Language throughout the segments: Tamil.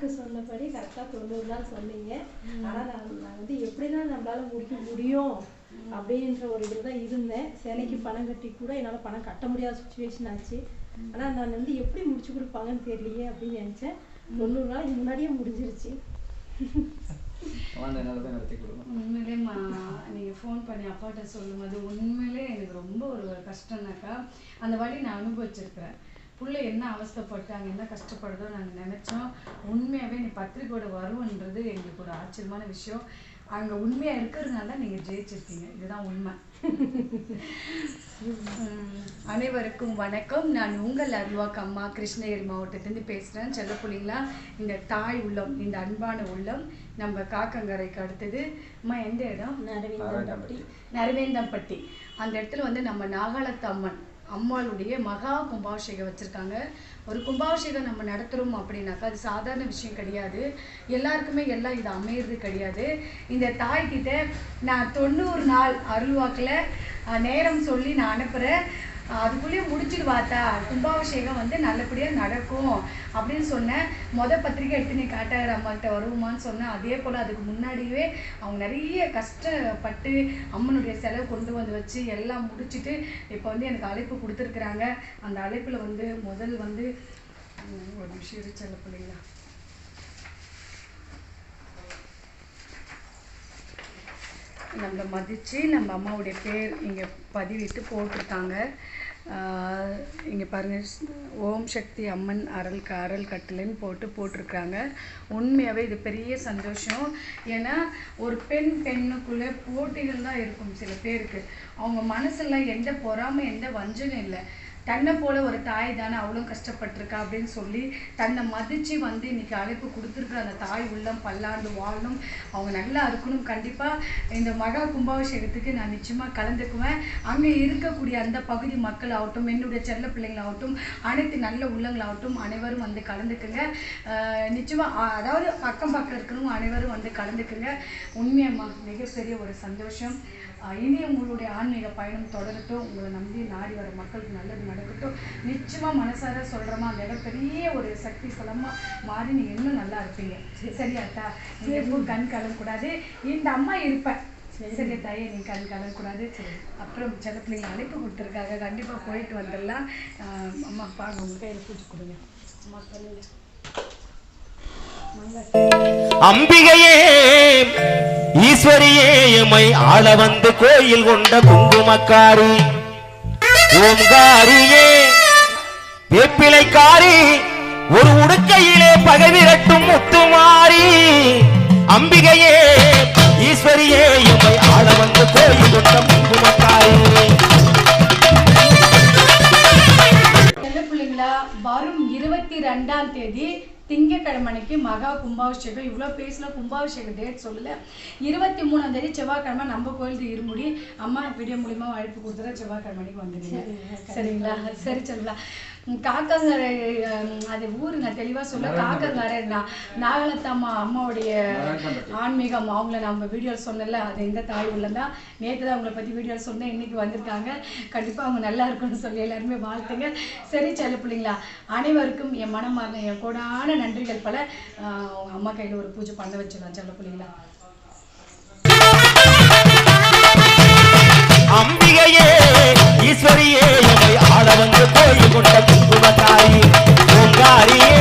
வாக்கு சொன்னபடி கரெக்டாக தொண்ணூறு நாள் சொன்னீங்க. ஆனால் நான் நான் வந்து எப்படிதான் நம்மளால முடிக்க முடியும் அப்படின்ற ஒரு இதில் தான் இருந்தேன். சிலைக்கு பணம் கட்டி கூட என்னால் பணம் கட்ட முடியாத சுச்சுவேஷன் ஆச்சு. ஆனால் நான் வந்து எப்படி முடிச்சு கொடுப்பாங்கன்னு தெரியலையே அப்படின்னு நினச்சேன். தொண்ணூறு நாளைக்கு முன்னாடியே முடிஞ்சிருச்சு. குழந்தை நல்லதாக நடத்தி கொடுக்கும் உண்மையிலே மா நீங்கள் ஃபோன் பண்ணி அப்பாட்ட சொல்லும்போது உண்மையிலே எனக்கு ரொம்ப ஒரு கஷ்டம்னாக்கா அந்த வழி நான் அனுபவிச்சிருக்கிறேன். புள்ள என்ன அவஸ்தைப்பட்டாங்க என்ன கஷ்டப்படுதோ நாங்கள் நினச்சோம். உண்மையாகவே நீ பத்திரிக்கையோட வருவன்றது எங்களுக்கு ஒரு ஆச்சரியமான விஷயம். அங்கே உண்மையாக இருக்கிறதுனால தான் நீங்கள் ஜெயிச்சிருக்கீங்க. இதுதான் உண்மை. அனைவருக்கும் வணக்கம். நான் உங்கள் அருள்வாக்கு அம்மா கிருஷ்ணகிரி மாவட்டத்திலேருந்து பேசுகிறேன் செல்லப்புள்ளிங்களா இந்த தாய் உள்ளம் இந்த அன்பான உள்ளம் நம்ம காக்கங்கரைக்கு அடுத்தது. அம்மா எந்த இடம்? நரவிந்தம்பட்டி. நரவேந்தம்பட்டி. அந்த இடத்துல வந்து நம்ம நாகாலத்து அம்மன் அம்மாளுடைய மகா கும்பாபிஷேகம் வச்சுருக்காங்க. ஒரு கும்பாபிஷேகம் நம்ம நடத்துகிறோம் அப்படின்னாக்கா அது சாதாரண விஷயம் கிடையாது. எல்லாருக்குமே எல்லாம் இது அமையிறது கிடையாது. இந்த தாய்கிட்ட நான் தொண்ணூறு நாள் அருள்வாக்கில் நேரம் சொல்லி நான் அனுப்புகிறேன் அதுக்குள்ளேயே முடிச்சிடுவாத்தா கும்பாபிஷேகம் வந்து நல்லபடியாக நடக்கும் அப்படின்னு சொன்னேன். மொத பத்திரிக்கை எடுத்து நீ காட்டாகிற அம்மாக்கிட்ட வருவோமான்னு சொன்னேன். அதே போல் அதுக்கு முன்னாடியே அவங்க நிறைய கஷ்டப்பட்டு அம்மனுடைய செலவு கொண்டு வந்து வச்சு எல்லாம் முடிச்சுட்டு இப்போ வந்து எனக்கு அழைப்பு கொடுத்துருக்குறாங்க. அந்த அழைப்பில் வந்து முதல் வந்து ஒரு நிமிஷம் இரு பிள்ளைங்களா நம்மளை மதித்து நம்ம அம்மாவுடைய பேர் இங்கே பதிவிட்டு போட்டிருக்காங்க. இங்கே பாருங்கள் ஓம் சக்தி அம்மன் அரல் க அருள் கட்டளைன்னு போட்டு போட்டிருக்காங்க. உண்மையாகவே இது பெரிய சந்தோஷம். ஏன்னா ஒரு பெண் பெண்ணுக்குள்ளே போட்டிகள் தான் இருக்கும் சில பேருக்கு. அவங்க மனசுல எந்த பொறாமை எந்த வஞ்சனும் இல்லை. தன்னை போல ஒரு தாய் தானே அவ்வளோ கஷ்டப்பட்டிருக்கா அப்படின்னு சொல்லி தன்னை மதித்து வந்து இன்னைக்கு அழைப்பு கொடுத்துருக்குற அந்த தாய் உள்ளம் பல்லாண்டு வாழணும் அவங்க நல்லா இருக்கணும். கண்டிப்பாக இந்த மகா கும்பாபிஷேகத்துக்கு நான் நிச்சயமாக கலந்துக்குவேன். அங்கே இருக்கக்கூடிய அந்த பகுதி மக்கள் ஆகட்டும் என்னுடைய செல்ல பிள்ளைங்களாகட்டும் அனைத்து நல்ல உள்ளங்களாகட்டும் அனைவரும் வந்து கலந்துக்குங்க. நிச்சயமாக அதாவது அக்கம் பக்கம் இருக்கணும். அனைவரும் வந்து கலந்துக்குங்க. உண்மையம்மா மிகப்பெரிய ஒரு சந்தோஷம். இனி உங்களுடைய ஆன்மீக பயணம் தொடரட்டும். உங்களை நம்பி நாடி வர மக்களுக்கு நல்லது நடக்கட்டும். நிச்சயமா மனசார சொல்றோமா அந்த இடம் பெரிய ஒரு சக்தி ஸ்தலமா மாறி நீங்க இன்னும் நல்லா இருப்பீங்க. நீங்க எப்பவும் கண் கலக்கூடாது இந்த அம்மா இருப்பேன் சரி. தாயே நீ கண் கலக்கூடாது அப்புறம் சில பிள்ளைங்க அழைப்பு கொடுத்துருக்காங்க. கண்டிப்பா போயிட்டு வந்துடலாம். அம்மா பாருங்க உங்க கையில பூச்சி கொடுங்க. அம்மா சொல்லுங்க. அம்பிகையே ஈஸ்வரியே எமை ஆள வந்து கோயில் கொண்ட குங்குமக்காரி. ஓம்காரியே வேப்பிலைக்காரி ஒரு உடுக்கையிலே பகவிரட்டும் முத்துமாரி. அம்பிகையே ஈஸ்வரியே எமை ஆள வந்து கோயில் கொண்ட குங்குமக்காரி வரும் இருபத்தி ரெண்டாம் தேதி திங்கக்கிழமைக்கு மகா கும்பாபிஷேகம். இவ்வளோ பேசின கும்பாபிஷேகம் டேட் சொல்லல. இருபத்தி மூணாம் தேதி செவ்வாய்க்கிழமை நம்ம கோயிலுக்கு இருமுடி அம்மா வீடியோ மூலியமா அழைப்பு கொடுத்துற செவ்வாய்க்கிழமைக்கு வந்துடுங்க. சரிங்களா? சரி சொல்லலா காக்கங்கரை அது ஊரு நான் தெளிவா சொல்ல காக்கங்கரை நா- நாகலத்தம்மா அம்மாவுடைய ஆன்மீகம் அவங்கள நம்ம வீடியோ சொன்னல அது எந்த தாய் உள்ளதா நேற்று தான் அவங்கள பற்றி வீடியோ சொன்னேன் இன்னைக்கு வந்திருக்காங்க. கண்டிப்பாக அவங்க நல்லா இருக்கும்னு சொல்லி எல்லாருமே வாழ்த்துங்க. சரி செல்ல பிள்ளைங்களா அனைவருக்கும் என் மனமார்ந்த என் கூடான நன்றிகள் பல. அவங்க அம்மா கையில் ஒரு பூஜை பண்ண வச்சிடலாம் செல்ல பிள்ளைங்களா. அம்பிகையே ஈஸ்வரியே வந்து கோயில் கொண்ட குங்குமக்காரி ஓங்காரியே.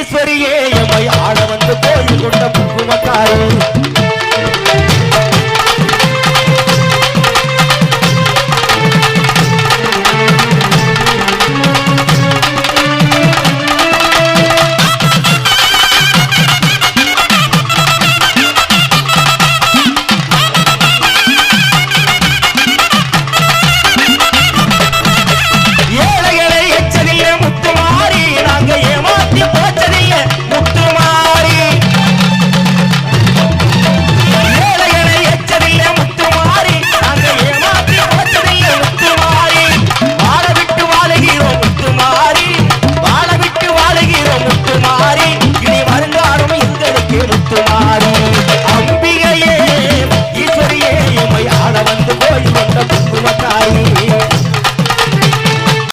ஈஸ்வரியே எம்மை ஆட வந்து கோயில் கொண்ட புக்குமக்காரு